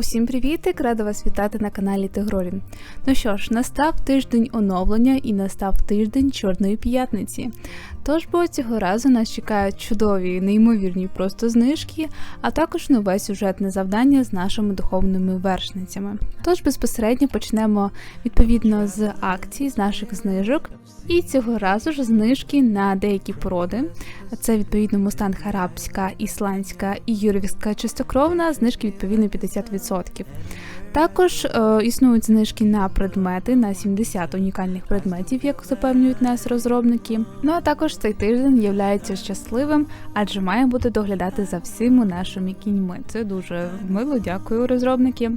Усім привітик! Рада вас вітати на каналі Тигролін. Ну що ж, настав тиждень оновлення і настав тиждень Чорної п'ятниці. Тож бо цього разу нас чекають чудові, неймовірні просто знижки, а також нове сюжетне завдання з нашими духовними вершницями. Тож безпосередньо почнемо відповідно з акцій, з наших знижок. І цього разу ж знижки на деякі породи. Це відповідно мустанг арабська, ісландська і юрівська чистокровна, знижки відповідно 50%. Також е, існують знижки на предмети на 70 унікальних предметів, як запевнюють нас розробники. Ну а також цей тиждень є щасливим, адже має бути доглядати за всіми нашими кіньми. Це дуже мило, дякую, розробники.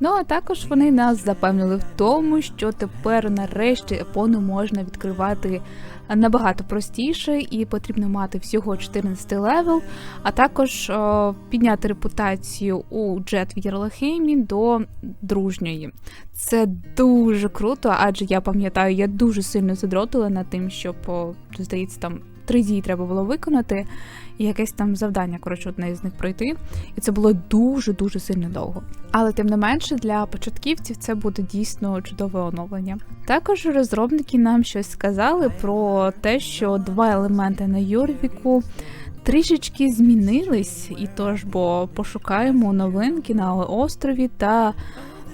Ну а також вони нас запевнили в тому, що тепер нарешті епону можна відкривати набагато простіше і потрібно мати всього 14 левел, а також о, підняти репутацію у Джет в Єрлахеймі до дружньої. Це дуже круто, адже я пам'ятаю, я дуже сильно задротила над тим, щоб, здається, там три дії треба було виконати, і якесь там завдання, коротше, одне з них пройти. І це було дуже-дуже сильно довго. Але тим не менше, для початківців це буде дійсно чудове оновлення. Також розробники нам щось сказали про те, що два елементи на Юрвіку. Трішечки змінились, і тож, бо пошукаємо новинки на острові та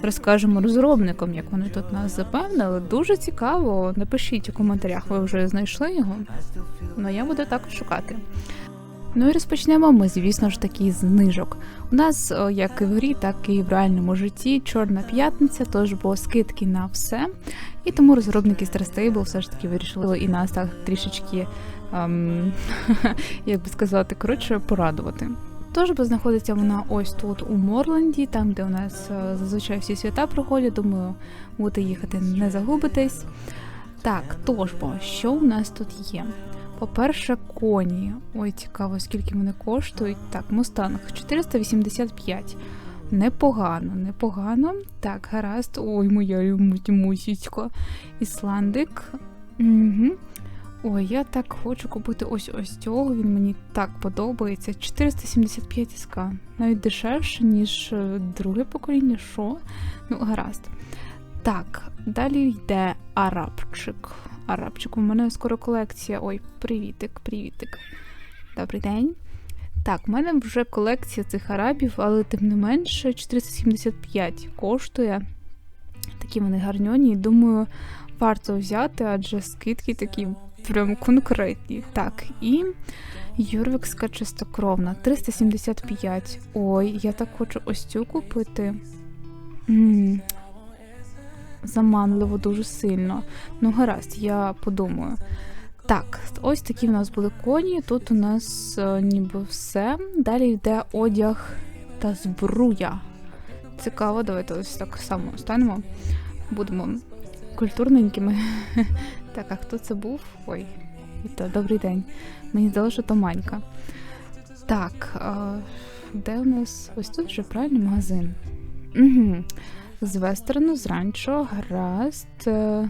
розкажемо розробникам, як вони тут нас запевнили. Дуже цікаво. Напишіть у коментарях, ви вже знайшли його. Ну я буду також шукати. Ну і розпочнемо ми, звісно ж таки, знижок. У нас, як і в грі, так і в реальному житті, чорна п'ятниця, тож бо скидки на все. І тому розробники Star все ж таки вирішили і нас так трішечки, ем, як би сказати, коротше, порадувати. Бо знаходиться вона ось тут у Морленді, там де у нас е, зазвичай всі свята проходять, думаю, будете їхати, не загубитесь. Так, тож що у нас тут є? По-перше, коні. Ой, цікаво, скільки вони коштують. Так, мустанг 485. Непогано, непогано. Так, гаразд. Ой, моя мусічка. Ісландик. Угу. Ой, я так хочу купити ось ось цього. Він мені так подобається. 475 СК. Навіть дешевше, ніж е, друге покоління. Що? Ну, гаразд. Так, далі йде арабчик. Арабчик, у мене скоро колекція. Ой, привітик, привітик. Добрий день. Так, у мене вже колекція цих арабів, але тим не менше 475 коштує. Такі вони гарньоні. Думаю, варто взяти, адже скидки такі прям конкретні. Так, і Юрвикська чистокровна 375. Ой, я так хочу ось цю купити. М Заманливо дуже сильно. Ну, гаразд, я подумаю. Так, ось такі в нас були коні. Тут у нас е, ніби все. Далі йде одяг та збруя. Цікаво, давайте ось так само станемо. Будемо культурненькими. Так, а хто це був? Ой, то добрий день. Мені здалося, що то манька. Так, а, де у нас? Ось тут вже правильний магазин. Угу. З вестерну, з ранчо, гаразд. Е.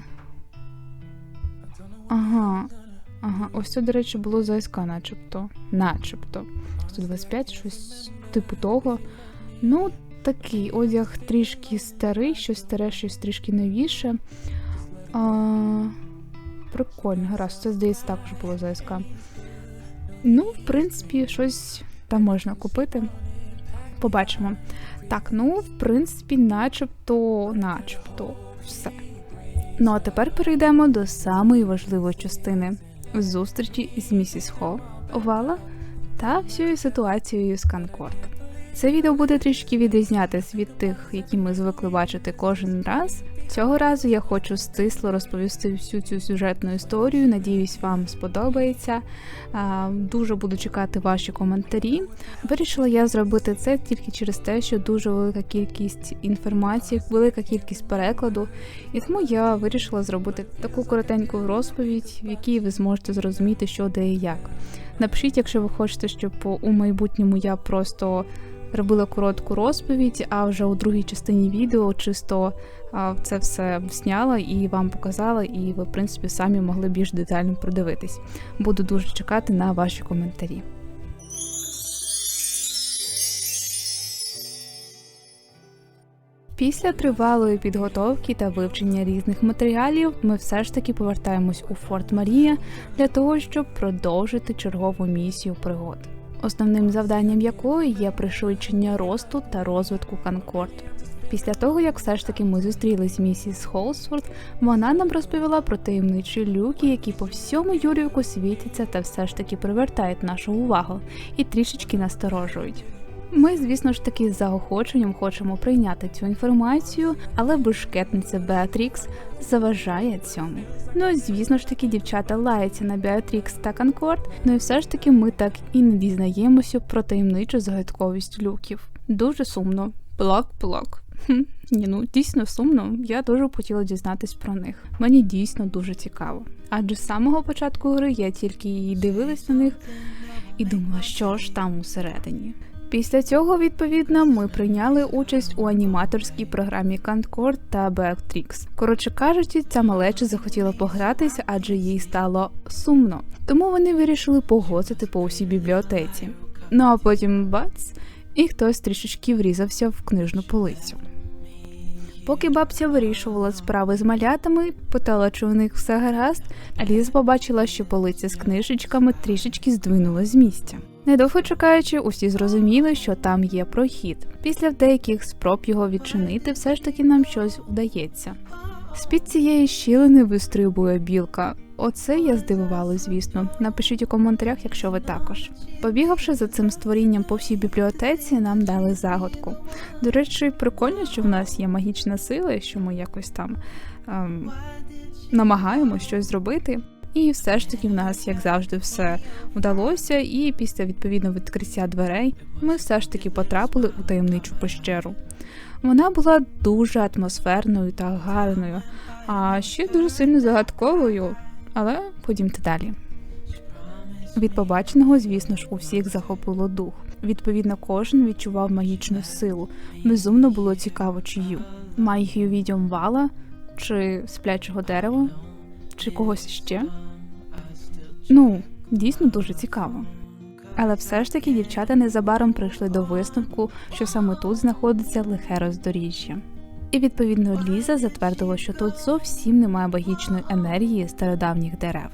Ага. Ага, ось це, до речі, було ЗСК, начебто. Начебто. 125, щось типу того. Ну, такий одяг трішки старий, щось старе, щось трішки новіше. А, Прикольно, гаразд, це здається також було ЗСК. Ну, в принципі, щось там можна купити. Побачимо. Так, ну, в принципі, начебто, начебто, все. Ну, а тепер перейдемо до самої важливої частини зустрічі з місіс Хо, Овала та всією ситуацією з Канкорд. Це відео буде трішки відрізнятися від тих, які ми звикли бачити кожен раз, Цього разу я хочу стисло розповісти всю цю сюжетну історію. Надіюсь, вам сподобається. Дуже буду чекати ваші коментарі. Вирішила я зробити це тільки через те, що дуже велика кількість інформації, велика кількість перекладу, і тому я вирішила зробити таку коротеньку розповідь, в якій ви зможете зрозуміти, що де і як. Напишіть, якщо ви хочете, щоб у майбутньому я просто робила коротку розповідь, а вже у другій частині відео чисто це все зняла і вам показала, і ви, в принципі, самі могли більш детально продивитись. Буду дуже чекати на ваші коментарі. Після тривалої підготовки та вивчення різних матеріалів ми все ж таки повертаємось у Форт Марія для того, щоб продовжити чергову місію пригод, основним завданням якої є пришвидшення росту та розвитку Конкорд. Після того, як все ж таки ми зустрілись з місіс Холсфорд, вона нам розповіла про таємничі люки, які по всьому Юріку світяться та все ж таки привертають нашу увагу і трішечки насторожують. Ми, звісно ж таки, з заохоченням хочемо прийняти цю інформацію, але бешкетниця Беатрікс заважає цьому. Ну звісно ж таки, дівчата лаються на Беатрікс та Конкорд, ну і все ж таки ми так і не дізнаємося про таємничу загадковість люків. Дуже сумно. Плак-плак. Ні, ну дійсно сумно. Я дуже хотіла дізнатись про них. Мені дійсно дуже цікаво. Адже з самого початку гри я тільки дивилась на них і думала, що ж там усередині. Після цього, відповідно, ми прийняли участь у аніматорській програмі Concord та Beatrix. Коротше кажучи, ця малеча захотіла погратися, адже їй стало сумно. Тому вони вирішили погоцати по усій бібліотеці. Ну а потім бац, і хтось трішечки врізався в книжну полицю. Поки бабця вирішувала справи з малятами, питала, чи у них все гаразд, Аліса побачила, що полиця з книжечками трішечки здвинула з місця. Недовго чекаючи, усі зрозуміли, що там є прохід. Після деяких спроб його відчинити, все ж таки нам щось вдається. З-під цієї щілини вистрибує білка. Оце я здивувала, звісно. Напишіть у коментарях, якщо ви також. Побігавши за цим створінням по всій бібліотеці, нам дали загадку. До речі, прикольно, що в нас є магічна сила, що ми якось там ем, намагаємось щось зробити. І все ж таки в нас, як завжди, все вдалося, і після відповідного відкриття дверей ми все ж таки потрапили у таємничу пещеру. Вона була дуже атмосферною та гарною, а ще дуже сильно загадковою. Але ходімте далі. Від побаченого, звісно ж, у всіх захопило дух. Відповідно, кожен відчував магічну силу. Безумно було цікаво, чию. Магію відьом вала, чи сплячого дерева, чи когось ще. Ну, дійсно дуже цікаво. Але все ж таки дівчата незабаром прийшли до висновку, що саме тут знаходиться лихе роздоріжжя. І відповідно Ліза затвердила, що тут зовсім немає магічної енергії стародавніх дерев.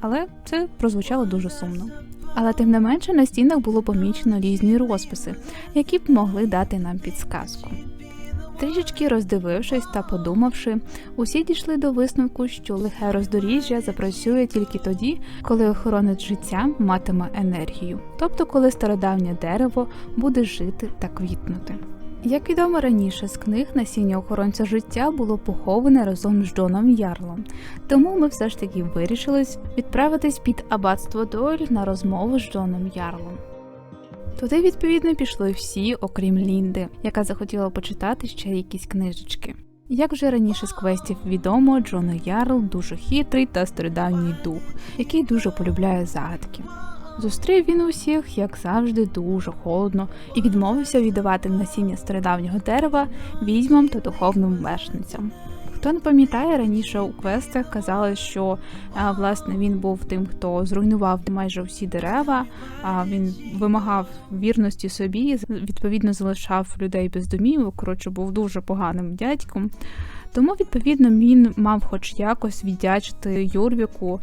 Але це прозвучало дуже сумно. Але тим не менше на стінах було помічено різні розписи, які б могли дати нам підсказку. Трішечки роздивившись та подумавши, усі дійшли до висновку, що лихе роздоріжжя запрацює тільки тоді, коли охоронець життя матиме енергію, тобто коли стародавнє дерево буде жити та квітнути. Як відомо раніше з книг насіння охоронця життя було поховане разом з Джоном Ярлом, тому ми все ж таки вирішили відправитись під аббатство Дойль на розмову з Джоном Ярлом. Туди, відповідно, пішли всі, окрім Лінди, яка захотіла почитати ще якісь книжечки. Як вже раніше з квестів відомо, Джон Ярл дуже хитрий та стародавній дух, який дуже полюбляє загадки. Зустрів він усіх, як завжди, дуже холодно і відмовився віддавати насіння стародавнього дерева відьмам та духовним вершницям. Хто не пам'ятає, раніше у квестах казали, що власне він був тим, хто зруйнував майже всі дерева, він вимагав вірності собі, відповідно залишав людей без домів. Коротше, був дуже поганим дядьком. Тому, відповідно, він мав хоч якось віддячити Юрвіку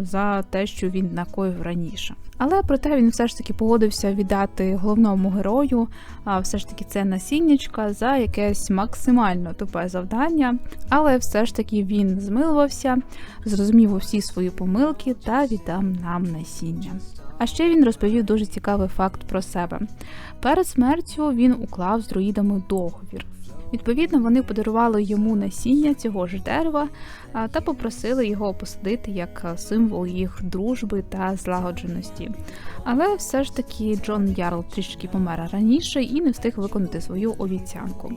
за те, що він накоїв раніше. Але проте він все ж таки погодився віддати головному герою, а все ж таки це насіннячка за якесь максимально тупе завдання. Але все ж таки він змилувався, зрозумів усі свої помилки та віддав нам насіння. А ще він розповів дуже цікавий факт про себе. Перед смертю він уклав з друїдами договір. Відповідно, вони подарували йому насіння цього ж дерева та попросили його посадити як символ їх дружби та злагодженості. Але все ж таки Джон Ярл трішки помер раніше і не встиг виконати свою обіцянку.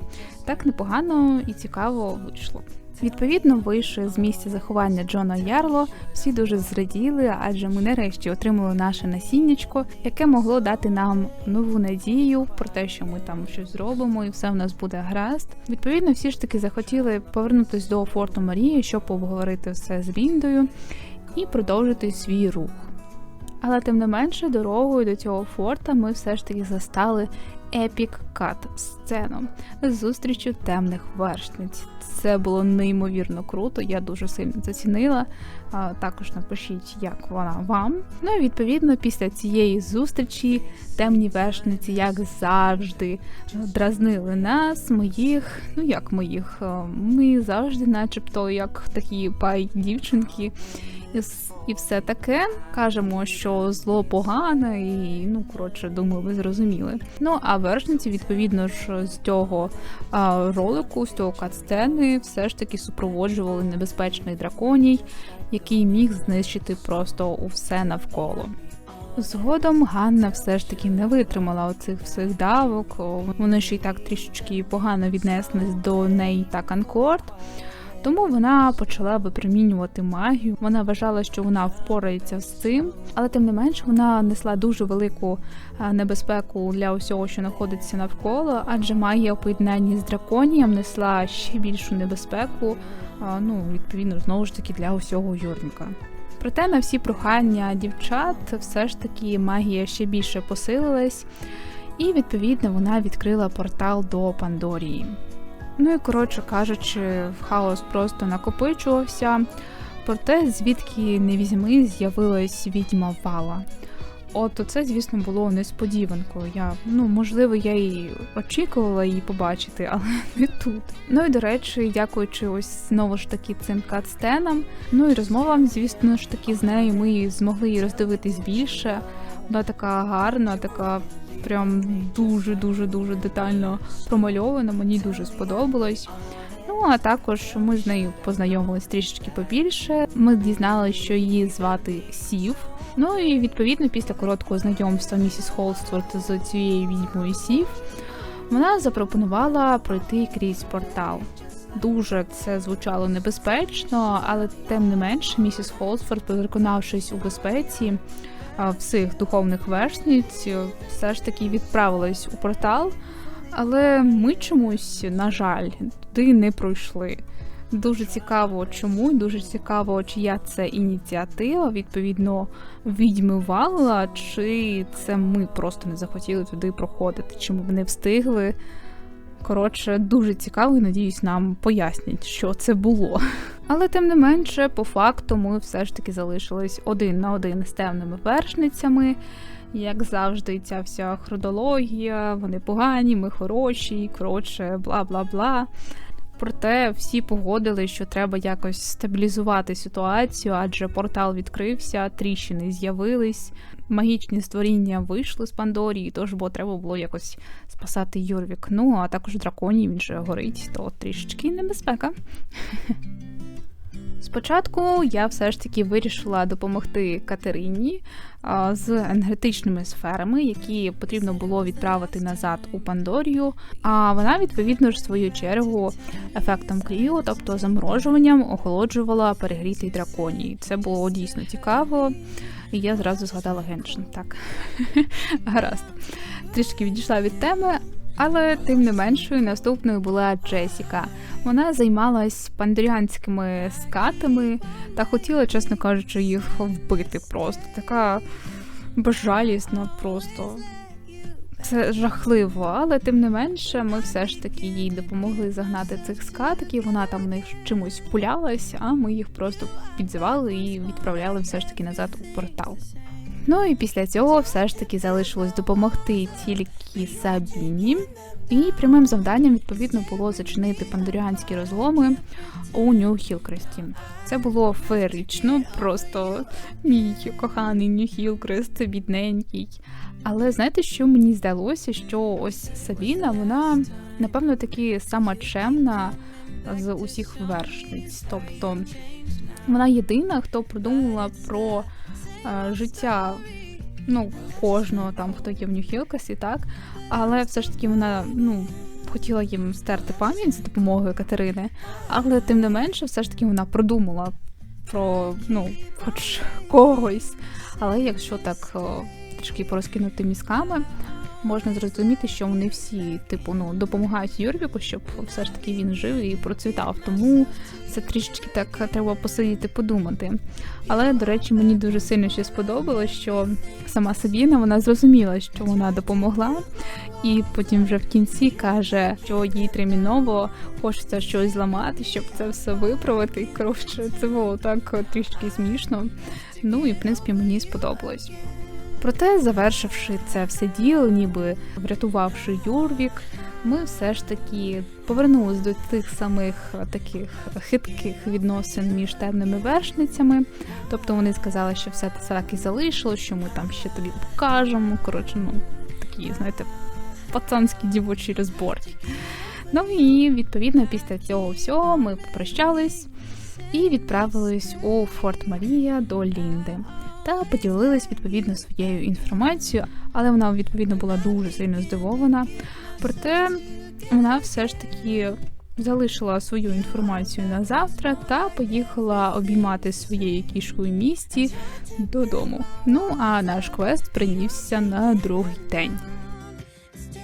Так непогано і цікаво вийшло. Відповідно, вийшли з місця заховання Джона Ярло, всі дуже зраділи, адже ми нарешті отримали наше насіннячко, яке могло дати нам нову надію про те, що ми там щось зробимо, і все в нас буде гаразд. Відповідно, всі ж таки захотіли повернутися до форту Марії, щоб обговорити все з Ліндою і продовжити свій рух. Але тим не менше, дорогою до цього форта ми все ж таки застали епік кат сцену з зустрічю темних вершниць. Це було неймовірно круто, я дуже сильно зацінила. Також напишіть, як вона вам. Ну і відповідно, після цієї зустрічі темні вершниці, як завжди, дразнили нас, моїх, ну як моїх, ми завжди, начебто, як такі пай дівчинки. І все таке кажемо, що зло погане, і ну коротше, думаю, ви зрозуміли. Ну а вершниці, відповідно ж, з цього а, ролику, з цього катсцени, все ж таки супроводжували небезпечний драконій, який міг знищити просто усе навколо. Згодом Ганна все ж таки не витримала оцих всіх давок. Вони ще й так трішечки погано віднеслись до неї та Конкорд. Тому вона почала випромінювати магію. Вона вважала, що вона впорається з цим, але тим не менш вона несла дуже велику небезпеку для усього, що знаходиться навколо, адже магія у поєднанні з драконієм несла ще більшу небезпеку. Ну відповідно знову ж таки для усього юрника. Проте на всі прохання дівчат все ж таки магія ще більше посилилась, і відповідно вона відкрила портал до Пандорії. Ну і коротше кажучи, хаос просто накопичувався. Проте, звідки не візьми, з'явилась відьма вала. От це, звісно, було несподіванкою. Я, ну, можливо, я і очікувала її побачити, але не тут. Ну і до речі, дякуючи ось знову ж таки цим катстенам. Ну і розмовам, звісно ж таки, з нею ми змогли її роздивитись більше. Вона така гарна, така прям дуже-дуже дуже детально промальована. Мені дуже сподобалось. Ну, а також ми з нею познайомились трішечки побільше. Ми дізналися, що її звати Сів. Ну і відповідно, після короткого знайомства місіс Холстворт з цією відьмою Сів, вона запропонувала пройти крізь портал. Дуже це звучало небезпечно, але тим не менше, місіс Холсфорд, переконавшись у безпеці всіх духовних вершниць, все ж таки відправилась у портал. Але ми чомусь, на жаль, туди не пройшли. Дуже цікаво, чому дуже цікаво, чия це ініціатива, відповідно, відьми валила, чи це ми просто не захотіли туди проходити, чи ми не встигли. Коротше, дуже цікаво і надіюсь, нам пояснять, що це було. Але тим не менше, по факту, ми все ж таки залишились один на один з темними вершницями. Як завжди, ця вся хронологія, вони погані, ми хороші, коротше, бла бла бла. Проте всі погодили, що треба якось стабілізувати ситуацію, адже портал відкрився, тріщини з'явились, магічні створіння вийшли з Пандорії, тож бо треба було якось спасати Юрвік. Ну а також драконів він же горить, то трішечки небезпека. Спочатку я все ж таки вирішила допомогти Катерині з енергетичними сферами, які потрібно було відправити назад у Пандорію. А вона, відповідно ж, свою чергу, ефектом кріо, тобто заморожуванням, охолоджувала перегрітий драконій. Це було дійсно цікаво. І я зразу згадала Геншин. Так, гаразд. Трішки відійшла від теми, але тим не меншою наступною була Джесіка. Вона займалась пандоріанськими скатами та хотіла, чесно кажучи, їх вбити просто. Така безжалісна просто. Це жахливо, але тим не менше, ми все ж таки їй допомогли загнати цих скатиків. Вона там в них чимось пулялась, а ми їх просто підзивали і відправляли все ж таки назад у портал. Ну і після цього все ж таки залишилось допомогти тільки Сабіні. І прямим завданням, відповідно, було зачинити пандоріанські розломи у Нью-Хілкресті. Це було феєрично, просто мій коханий Нью-Хілкрест, бідненький. Але знаєте, що мені здалося? Що ось Сабіна, вона, напевно, таки сама чемна з усіх вершниць. Тобто вона єдина, хто продумала про е, життя ну, кожного там, хто є в Нью-Хілкасі, так. Але все ж таки вона ну, хотіла їм стерти пам'ять за допомогою Катерини, але тим не менше, все ж таки вона продумала про ну, хоч когось. Але якщо так трішки порозкинути мізками, можна зрозуміти, що вони всі, типу, ну допомагають Юрвіку, щоб все ж таки він жив і процвітав. Тому це трішечки так треба посидіти, подумати. Але, до речі, мені дуже сильно ще сподобалось, що сама Сабіна вона зрозуміла, що вона допомогла, і потім вже в кінці каже, що їй терміново хочеться щось зламати, щоб це все виправити. Коротше, це було так трішки смішно. Ну і в принципі мені сподобалось. Проте, завершивши це все діло, ніби врятувавши Юрвік, ми все ж таки повернулись до тих самих таких хитких відносин між темними вершницями. Тобто вони сказали, що все це так і залишилось, що ми там ще тобі покажемо. Коротше, ну такі, знаєте, пацанські дівочі розборки. Ну і відповідно після цього всього ми попрощались і відправились у Форт Марія до Лінди та поділилась відповідно своєю інформацією, але вона відповідно була дуже сильно здивована. Проте вона все ж таки залишила свою інформацію на завтра та поїхала обіймати своєю кішкою місті додому. Ну а наш квест принісся на другий день.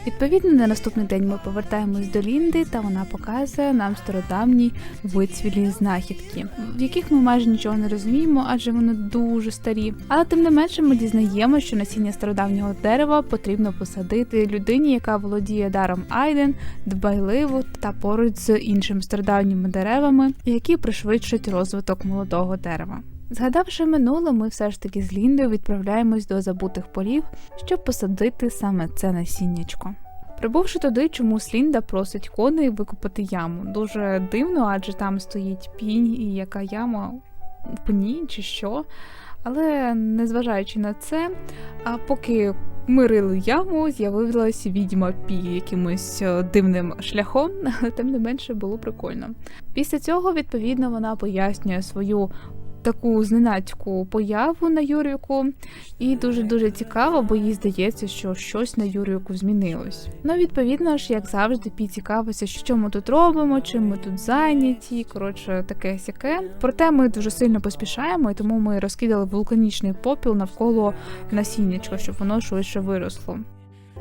Відповідно, на наступний день ми повертаємось до Лінди, та вона показує нам стародавні вицвілі знахідки, в яких ми майже нічого не розуміємо, адже вони дуже старі. Але тим не менше ми дізнаємося, що насіння стародавнього дерева потрібно посадити людині, яка володіє даром Айден, дбайливо та поруч з іншими стародавніми деревами, які пришвидшують розвиток молодого дерева. Згадавши минуле, ми все ж таки з Ліндою відправляємось до забутих полів, щоб посадити саме це насіннячко. Прибувши туди, чомусь Лінда просить коней викопати яму. Дуже дивно, адже там стоїть пінь і яка яма в пні чи що. Але незважаючи на це, а поки ми рили яму, з'явилася відьма пі якимось е, дивним шляхом, але тим не менше було прикольно. Після цього, відповідно, вона пояснює свою таку зненацьку появу на Юріку, і дуже-дуже цікаво, бо їй здається, що щось на Юріку змінилось. Ну, відповідно ж, як завжди, Пі цікавиться, що ми тут робимо, чим ми тут зайняті. Коротше, таке сяке. Проте ми дуже сильно поспішаємо, і тому ми розкидали вулканічний попіл навколо насіннячка, щоб воно швидше виросло.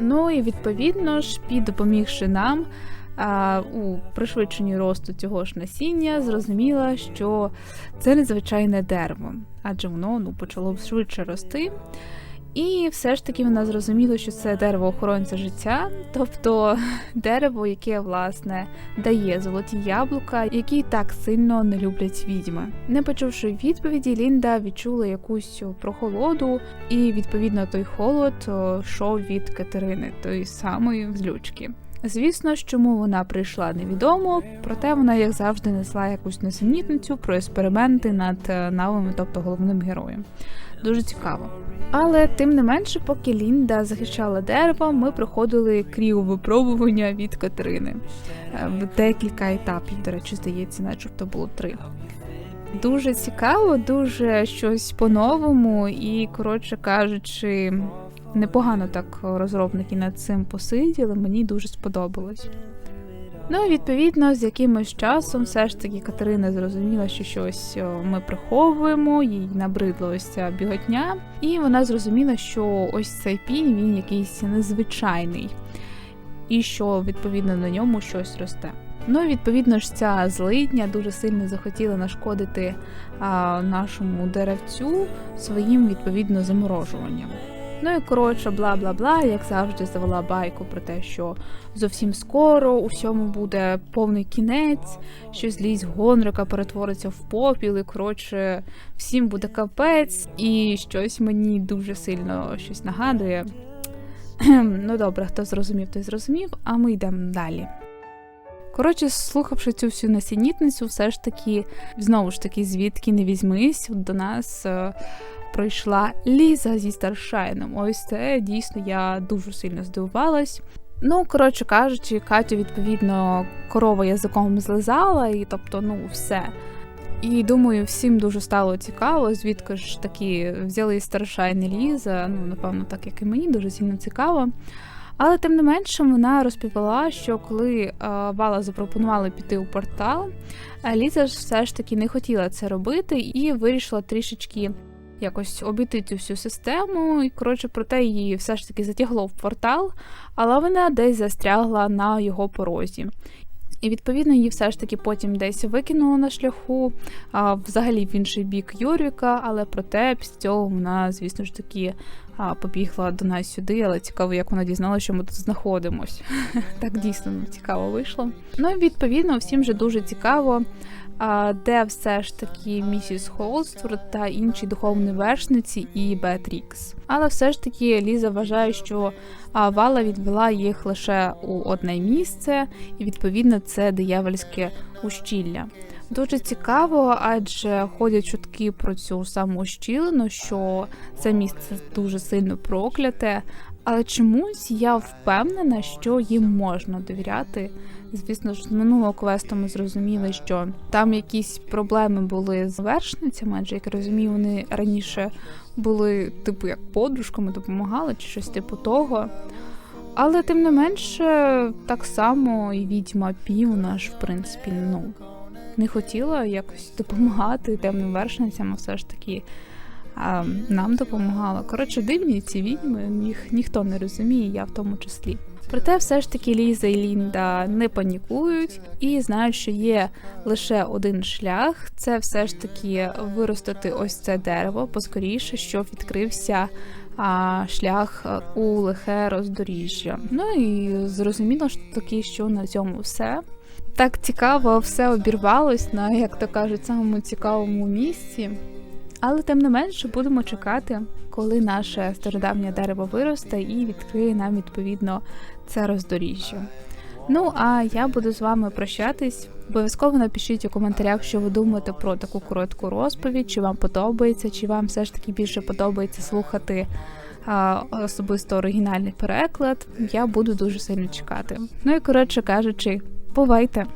Ну і відповідно ж, Пі допомігши нам а, у пришвидшенні росту цього ж насіння зрозуміла, що це незвичайне дерево, адже воно ну, почало швидше рости. І все ж таки вона зрозуміла, що це дерево охоронця життя, тобто дерево, яке власне дає золоті яблука, які так сильно не люблять відьми. Не почувши відповіді, Лінда відчула якусь прохолоду, і відповідно той холод йшов від Катерини, тої самої злючки. Звісно, чому вона прийшла невідомо, проте вона, як завжди, несла якусь несенітницю про експерименти над е, навами, тобто головним героєм. Дуже цікаво. Але тим не менше, поки Лінда захищала дерево, ми проходили кріо випробування від Катерини е, в декілька етапів. До речі, здається, начебто було три. Дуже цікаво, дуже щось по-новому, і, коротше кажучи, непогано так розробники над цим посиділи, мені дуже сподобалось. Ну відповідно, з якимось часом все ж таки Катерина зрозуміла, що щось ми приховуємо, їй набридла ось ця біготня, і вона зрозуміла, що ось цей пінь він якийсь незвичайний, і що відповідно на ньому щось росте. Ну і відповідно ж ця злидня дуже сильно захотіла нашкодити а, нашому деревцю своїм відповідно заморожуванням. Ну і коротше, бла бла бла, як завжди, завела байку про те, що зовсім скоро у всьому буде повний кінець, що злість гонрика перетвориться в попіл, і коротше, всім буде капець, і щось мені дуже сильно щось нагадує. ну добре, хто зрозумів, той зрозумів, а ми йдемо далі. Коротше, слухавши цю всю насінітницю, все ж таки, знову ж таки, звідки не візьмись, до нас. Е, пройшла Ліза зі старшайном. Ось це дійсно я дуже сильно здивувалась. Ну, коротше кажучи, Катю, відповідно, корова язиком злизала, і тобто, ну, все. І думаю, всім дуже стало цікаво, звідки ж таки взяли старшайн Ліза. Ну, напевно, так як і мені, дуже сильно цікаво. Але тим не менше вона розповіла, що коли Вала запропонували піти у портал, Ліза ж все ж таки не хотіла це робити і вирішила трішечки якось обійти цю всю систему. І коротше, проте її все ж таки затягло в портал, але вона десь застрягла на його порозі. І відповідно її все ж таки потім десь викинуло на шляху, а, взагалі в інший бік Юріка, але проте після цього вона, звісно ж таки, а, побігла до нас сюди, але цікаво, як вона дізналася, що ми тут знаходимось. Так дійсно цікаво вийшло. Ну і відповідно, всім же дуже цікаво, де все ж таки місіс Холстворд та інші духовні вершниці і Беатрікс. Але все ж таки Ліза вважає, що Вала відвела їх лише у одне місце, і відповідно це диявольське ущілля. Дуже цікаво, адже ходять чутки про цю саму ущілину, що це місце дуже сильно прокляте. Але чомусь я впевнена, що їм можна довіряти. Звісно ж, з минулого квесту ми зрозуміли, що там якісь проблеми були з вершницями, адже як розумію, вони раніше були, типу, як подружками допомагали чи щось типу того. Але тим не менше, так само і відьма Півна ж, в принципі, ну, не хотіла якось допомагати темним вершницям, а все ж таки а, нам допомагала. Коротше, дивні ці відьми, їх ніхто не розуміє, я в тому числі. Проте все ж таки Ліза і Лінда не панікують і знають, що є лише один шлях це все ж таки виростити ось це дерево поскоріше, щоб відкрився а, шлях у лихе роздоріжжя. Ну і зрозуміло ж таки, що на цьому все. Так цікаво, все обірвалось на, як то кажуть, самому цікавому місці. Але тим не менше будемо чекати, коли наше стародавнє дерево виросте і відкриє нам відповідно це роздоріжжя. Ну а я буду з вами прощатись. Обов'язково напишіть у коментарях, що ви думаєте про таку коротку розповідь, чи вам подобається, чи вам все ж таки більше подобається слухати а, особисто оригінальний переклад. Я буду дуже сильно чекати. Ну і коротше кажучи, бувайте!